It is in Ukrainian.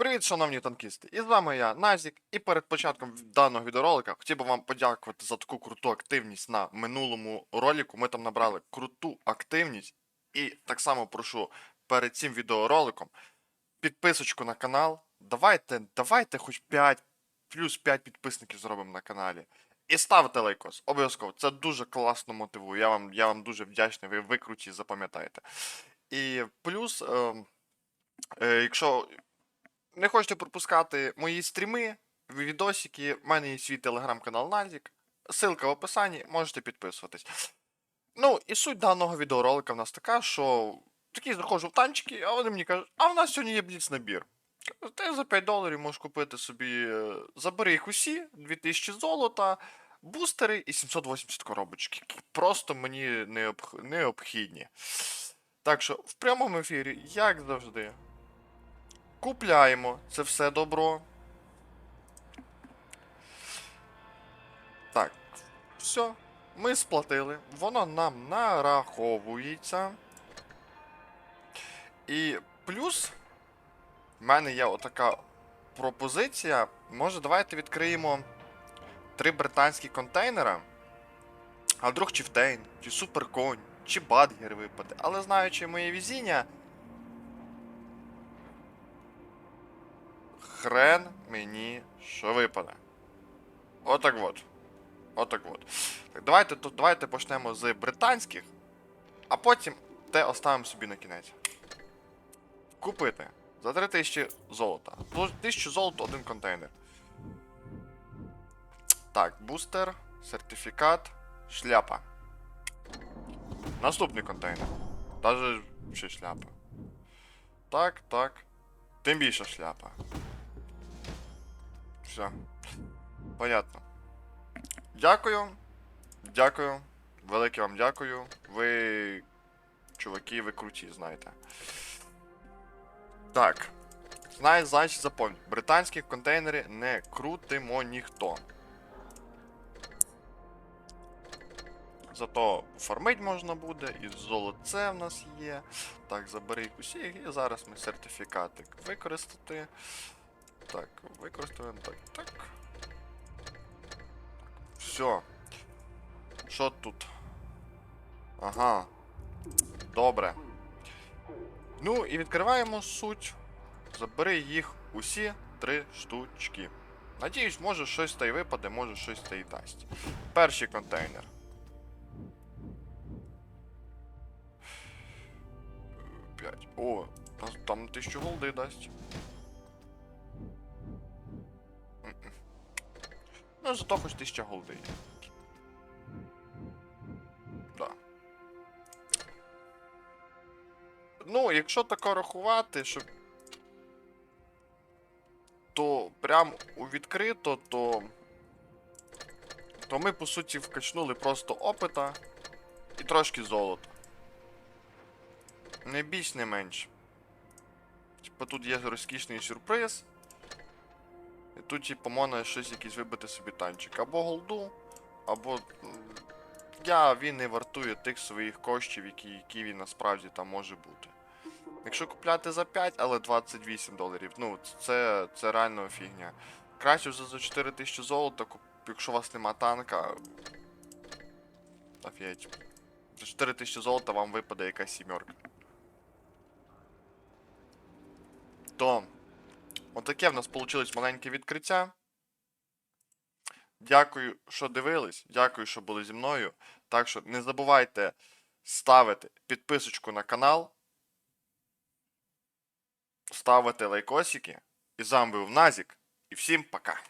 Привіт, шановні танкісти! І з вами я, Назік, і перед початком даного відеоролика хотів би вам подякувати за таку круту активність на минулому ролику. Ми там набрали круту активність. І так само прошу перед цим відеороликом підписочку на канал. Давайте, давайте хоч 5, плюс 5 підписників зробимо на каналі. І ставте лайкос, обов'язково. Це дуже класно мотивує. Я вам, я вам дуже вдячний, ви викруті, запам'ятаєте. І плюс, ем, е, якщо не хочете пропускати мої стріми, відосики, в мене є свій телеграм-канал Назік. Ссылка в описанні, можете підписуватись. Ну, і суть даного відеоролика в нас така, що такий заходжу в танчики, а вони мені кажуть, а в нас сьогодні є бліц набір. Ти за 5 доларів можеш купити собі. е, Забери їх усі, 2000 золота, бустери і 780 коробочки. які Просто мені необх... необхідні. Так що в прямому ефірі, як завжди, Купляємо це все добро. Так, все. Ми сплатили. Воно нам нараховується. І плюс в мене є отака пропозиція. Може, давайте відкриємо три британські контейнера. А вдруг Чіфтейн, чи Суперконь, чи Бадгер випаде. Але знаючи моє візіння. Хрен мені що випаде. Отак от. Отак от. Так, давайте, то, давайте почнемо з британських, а потім те оставимо собі на кінець. Купити за 3000 золота. Плюс 1000 золота один контейнер. Так, бустер, сертифікат, шляпа. Наступний контейнер. Даже ще шляпа. Так, так. Тим більше шляпа. Все. Понятно. Дякую. Дякую. Велике вам дякую. Ви. Чуваки, ви круті, знаєте. Так. Знай, значить, запомніть. Британські контейнери не крутимо ніхто. Зато фармить можна буде, і золоце в нас є. Так, забери усіх, і зараз ми сертифікатик використати. Так, використаємо так, так. Все. Що тут? Ага. Добре. Ну і відкриваємо суть. Забери їх усі три штучки. Надіюсь, може щось та й випаде, може щось та й дасть. Перший контейнер. П'ять. О, там тисячу голди дасть. Ну, зато хоч тисяча голди. є. Да. Ну, якщо тако рахувати, що. То прям у відкрито, то. То ми, по суті, вкачнули просто опита і трошки золота. Не більш, не менш. Типа тут є розкішний сюрприз. І тут, типу, можна щось якийсь вибити собі танчик. Або голду, або. Я він не вартує тих своїх коштів, які, які він насправді там може бути. Якщо купляти за 5, але 28 доларів, ну, це, це реально фігня. Краще вже за 4000 золота, якщо у вас нема танка. Офігеть. За 4000 золота вам випаде якась сімерка. То. Отаке в нас вийшло маленьке відкриття. Дякую, що дивились. Дякую, що були зі мною. Так що не забувайте ставити підписочку на канал, ставити лайкосики. І з вами був Назік. І всім пока.